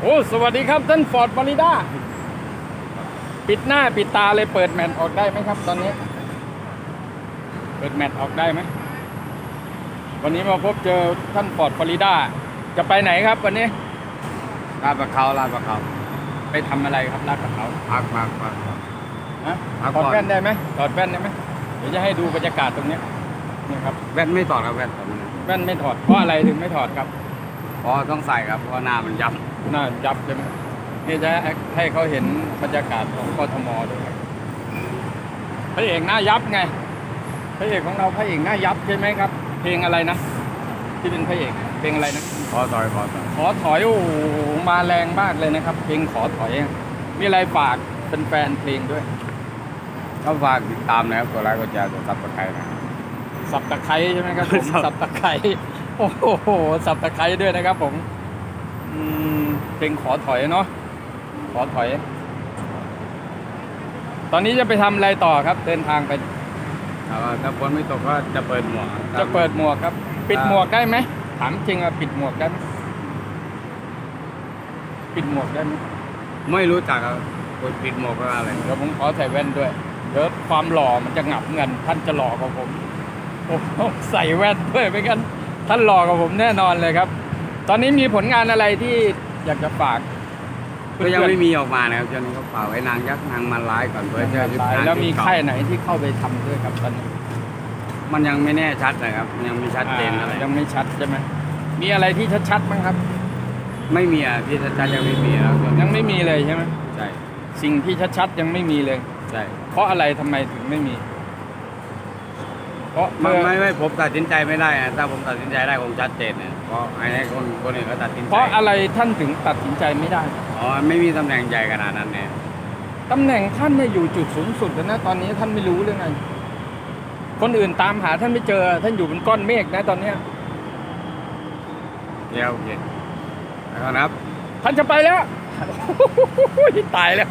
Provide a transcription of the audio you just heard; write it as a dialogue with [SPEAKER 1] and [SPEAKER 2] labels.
[SPEAKER 1] โอ้สวัสดีครับท่านฟอร์ดฟลอริดาปิดหน้าปิดตาเลยเปิดแมตช์ออกได้ไหมครับ ตอนนี้ เปิดแมตช์ออกได้ไหมวันนี้มาพบเจอท่านฟอร์ดฟลอริดาจะไปไหนครับวันนี้
[SPEAKER 2] ลาดประเขาลาดประเขา
[SPEAKER 1] ไปทำอะไรครับลาดกระเขา
[SPEAKER 2] พักพักพัก
[SPEAKER 1] ฮะ
[SPEAKER 2] พัก
[SPEAKER 1] ถอด
[SPEAKER 2] ก่อน
[SPEAKER 1] แว่นได้ไหมถอดแว่นได้ไหมเดี๋ยวจะให้ดูบรรยากาศตรงเนี้ยนี่ครับ
[SPEAKER 2] แว่นไม่ต่อดครับแว่นต่อดมัน
[SPEAKER 1] แว่นไม่ถอดเพราะอะไรถึงไม่ถอดครับ
[SPEAKER 2] เพราะต้องใส่ครับเพราะหน้ามันยับ
[SPEAKER 1] หน้ายับใช่ไหมนี่จะให้เขาเห็นบรรยากาศของกทมด้วยครับพระเอกหน้ายับไงพระเอกของเราพระเอกหน้ายับใช่ไหมครับ เพลงอะไรนะ ที่เป็นพระเอกเพลงอะไรนะ
[SPEAKER 2] ขอต่อยขอต่อย
[SPEAKER 1] ขอถอยโอ้โหมาแรงมากเลยนะครับ เพลงขอถอยอะมีอะไรฝากเป็นแฟนเพลงด้วย
[SPEAKER 2] ก็ฝากติดตามนะครับตัวไลค์ก็จะตัวซับสไครต์นะ
[SPEAKER 1] สับตะไคร้ใช่ไหมครับผม
[SPEAKER 2] สับ
[SPEAKER 1] สับตะไคร้โอ้โหสับตะไคร้ด้วยนะครับผม อืมเพลงขอถอยเนาะขอถอย ตอนนี้จะไปทำอะไรต่อครับ เดินทางไป
[SPEAKER 2] แต่ว่าถ้าฝนไม่ตกก็จะเปิดหมวก
[SPEAKER 1] จะเปิดหมวกครับ ปิด
[SPEAKER 2] อ่า
[SPEAKER 1] หมวกได้ไหมถามจริงอะปิดหมวกได้ไหมปิดหมวกได้ไหม
[SPEAKER 2] ไม่รู้จักครับคนปิดหมวกก็อะไร
[SPEAKER 1] เดี๋ยวผมขอใส่แว่นด้วยเดี๋ยวความหล่อมันจะงับเงิน ท่านจะหล่อกว่าผมโอ้โหใส่แว่นด้วยไม่กันท่านหล่อกว่าผมแน่นอนเลยครับ ตอนนี้มีผลงานอะไรที่อยากจะฝาก
[SPEAKER 2] ก็ยังไม่มีออกมานะครับตอนนี้ก็ฝากไว้นางยักษ์นางมันร้ายก่อนเพื่อจะยุดงาน
[SPEAKER 1] แล้วมี
[SPEAKER 2] ที่เก่
[SPEAKER 1] ค่ายไหนที่เข้าไปทำด้วยครับตอนนี้
[SPEAKER 2] มันยังไม่แน่ชัดนะครับ ยังไม่ชัดเจนอะไร
[SPEAKER 1] อ่ายังไม่ชัดใช่ไหมมีอะไรที่ชัดๆบ้างครับ
[SPEAKER 2] ไม่มีอะที่ชัดๆยังไม่มีแล้ว
[SPEAKER 1] ยังไม่มีเลยใช่ไหม
[SPEAKER 2] ใช่
[SPEAKER 1] สิ่งที่ชัดๆยังไม่มีเลย
[SPEAKER 2] ใช่
[SPEAKER 1] เพราะอะไรทำไมถึงไม่มีเพ ราะ
[SPEAKER 2] ไม่
[SPEAKER 1] เมื่อ
[SPEAKER 2] ไม่ไม่ผมตัดสินใจไม่ได้นะถ้าผมตัดสินใจได้คงชัดเจนเนี่ยเพราะไอ้ให้คนคนอื่นเขาตัดสินใจ
[SPEAKER 1] เพราะอะไรท่านถึงตัดสินใจไม่ได้
[SPEAKER 2] อ๋อไม่มีตำแหน่งใหญ่ขนาดนั้นเนี่ย
[SPEAKER 1] ตำแหน่งท่านเนี่ยอยู่จุดสูงสุดแล้วนะตอนนี้ท่านไม่รู้เลยไงคนอื่นตามหาท่านไม่เจอ ท่านอยู่บนก้อนเมฆนะตอนเนี้ย
[SPEAKER 2] เดี๋ยวโอเคแล้วนะครับ
[SPEAKER 1] ท่านจะไปแล้ว ตายแล้ว